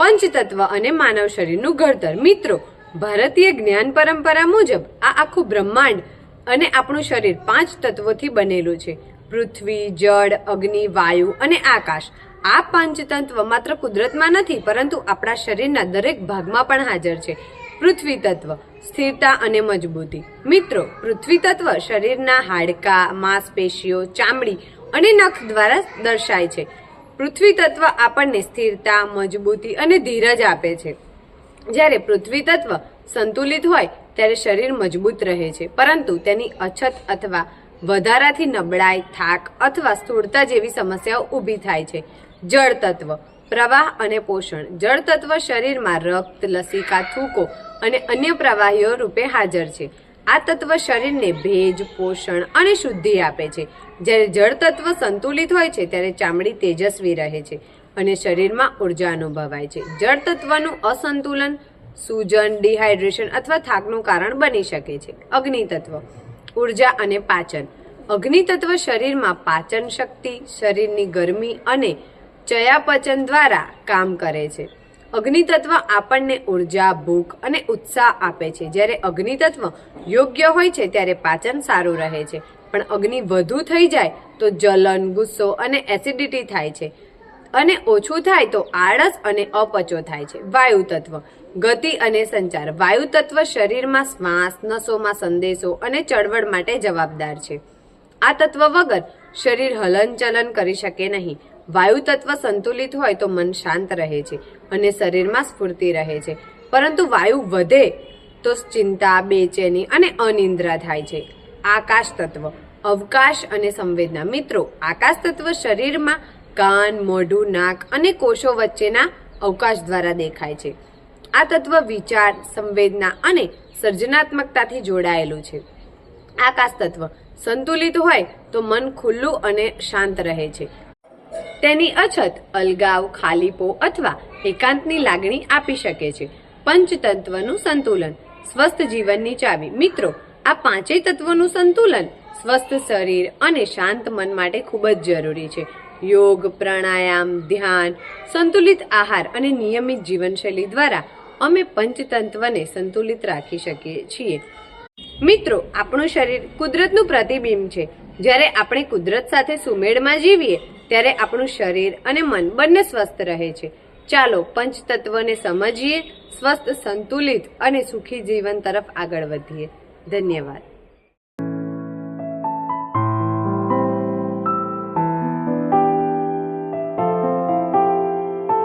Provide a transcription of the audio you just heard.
પંચતત્વ અને માનવ શરીરનું ઘડતર. મિત્રો, ભારતીય જ્ઞાન પરંપરા મુજબ આ આખું બ્રહ્માંડ અને આપણું શરીર પાંચ તત્વોથી બનેલું છે. પૃથ્વી, જળ, અગ્નિ, વાયુ અને આકાશ. આ પંચતત્વ માત્ર કુદરતમાં નથી, પરંતુ આપણા શરીરના દરેક ભાગમાં પણ હાજર છે. પૃથ્વી તત્વ, સ્થિરતા અને મજબૂતી. મિત્રો, પૃથ્વી તત્વ શરીરના હાડકા, માંસપેશીઓ, ચામડી અને નખ દ્વારા દર્શાય છે. પૃથ્વી તત્વ આપણને સ્થિરતા, મજબૂતી અને ધીરજ આપે છે. જ્યારે પૃથ્વી તત્વ સંતુલિત હોય, ત્યારે શરીર મજબૂત રહે છે. પરંતુ તેની અછત અથવા વધારાથી નબળાઈ, થાક અથવા સ્થૂળતા જેવી સમસ્યાઓ ઊભી થાય છે. જળ તત્વ, પ્રવાહ અને પોષણ. જળ તત્વ શરીરમાં રક્ત, લસિકા, થૂકો અને અન્ય પ્રવાહીઓ રૂપે હાજર છે. આ તત્વ શરીરને ભેજ, પોષણ અને શુદ્ધિ આપે છે. જ્યારે જળ તત્વ સંતુલિત હોય છે, ત્યારે ચામડી તેજસ્વી રહે છે અને શરીરમાં ઊર્જા અનુભવાય છે. જળ તત્વનું અસંતુલન સૂજન, ડિહાઇડ્રેશન અથવા થાકનું કારણ બની શકે છે. અગ્નિ તત્વ, ઊર્જા અને પાચન. અગ્નિ તત્વ શરીરમાં પાચન શક્તિ, શરીરની ગરમી અને ચયાપચન દ્વારા કામ કરે છે. અગ્નિ તત્વ આપણને ઊર્જા, ભૂખ અને ઉત્સાહ આપે છે. જ્યારે અગ્નિ તત્વ યોગ્ય હોય છે, ત્યારે પાચન સારું રહે છે. પણ અગ્નિ વધુ થઈ જાય તો જલન, ગુસ્સો અને એસિડિટી થાય છે. અને ઓછું થાય તો આળસ અને અપચો થાય છે. વાયુ તત્વ ગતિ અને સંચાર. વાયુ તત્વ શરીરમાં શ્વાસ, નસોમાં સંદેશો અને ચળવળ માટે જવાબદાર છે. આ તત્વ વગર શરીર હલનચલન કરી શકે નહીં. વાયુ તત્વ સંતુલિત હોય તો મન શાંત રહે છે અને શરીરમાં સ્ફૂર્તિ રહે છે. પરંતુ વાયુ વધે તો ચિંતા, બેચેની અને અનિંદ્રા થાય છે. આકાશ તત્વ અવકાશ અને સંવેદના. મિત્રો આકાશ તત્વ શરીરમાં કાન, મોઢું, નાક અને કોષો વચ્ચેના અવકાશ દ્વારા દેખાય છે. આ તત્વ વિચાર, સંવેદના અને સર્જનાત્મકતાથી જોડાયેલું છે. આકાશ તત્વ સંતુલિત હોય તો મન ખુલ્લું અને શાંત રહે છે. તેની અછત અલગાવ, ખાલીપો અથવા એકાંતની લાગણી આપી શકે છે. પંચતત્વનું સંતુલન, સ્વસ્થ જીવનની ચાવી. મિત્રો આ પાંચેય તત્વોનું સંતુલન સ્વસ્થ શરીર અને શાંત મન માટે ખૂબ જ જરૂરી છે. યોગ, પ્રાણાયામ, ધ્યાન, સંતુલિત આહાર અને નિયમિત જીવનશૈલી દ્વારા અમે પંચતંત્વને સંતુલિત રાખી શકીએ છીએ. મિત્રો, આપણું શરીર કુદરતનું પ્રતિબિંબ છે. જ્યારે આપણે કુદરત સાથે સુમેળમાં જીવીએ, ત્યારે આપણું શરીર અને મન બંને સ્વસ્થ રહે છે. ચાલો પંચતત્વને સમજીએ, સ્વસ્થ, સંતુલિત અને સુખી જીવન તરફ આગળ વધીએ. ધન્યવાદ.